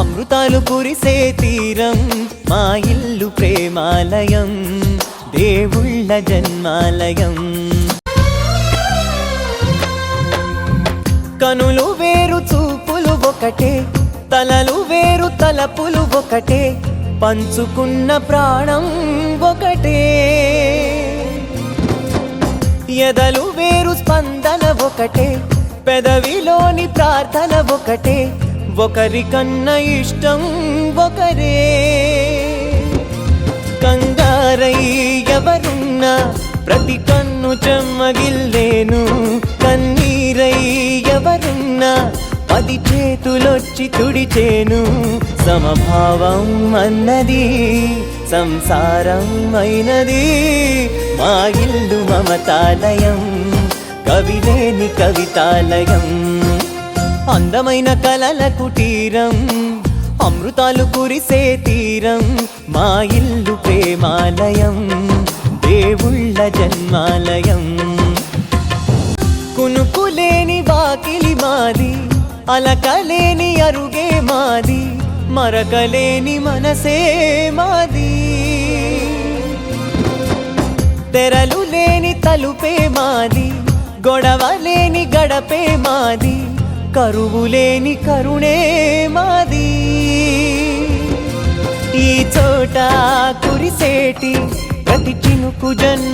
అమృతాలు కురిసే తీరం మా ఇల్లు ప్రేమాలయం దేవుళ్ళ జన్మాలయం. కనులు వేరు చూపులు ఒకటే తలలు వేరు తలపులు ఒకటే పంచుకున్న ప్రాణం ఒకటే. ఎదలు వేరు స్పందన ఒకటే పెదవిలోని ప్రార్థన ఒకటే ఒకరికన్నా ఇష్టం ఒకరే. కంగారై ఎవరున్నా ప్రతి కన్ను చెమ్మగిల్లేను. కన్నీరై ఎవరున్నా పది చేతులొచ్చి తుడిచేను. సమభావం అన్నది సంసారం అయినది. మా ఇల్లు మమతాలయం కవిలేని కవితాలయం. అందమైన కలల కుటీరం అమృతాలు కురిసే తీరం మా ఇల్లు ప్రేమాలయం దేవుళ్ళ జన్మాలయం. కునుకులేని వాకిలి మాది అలకలేని అరుగే మాది మరకలేని మనసే మాది. తెరలు లేని తలుపే మాది గొడవ లేని గడపే మాది కరువులేని కరుణే మాది. ఈ చోట కురిసేటి ప్రతి చినుకు జన్మ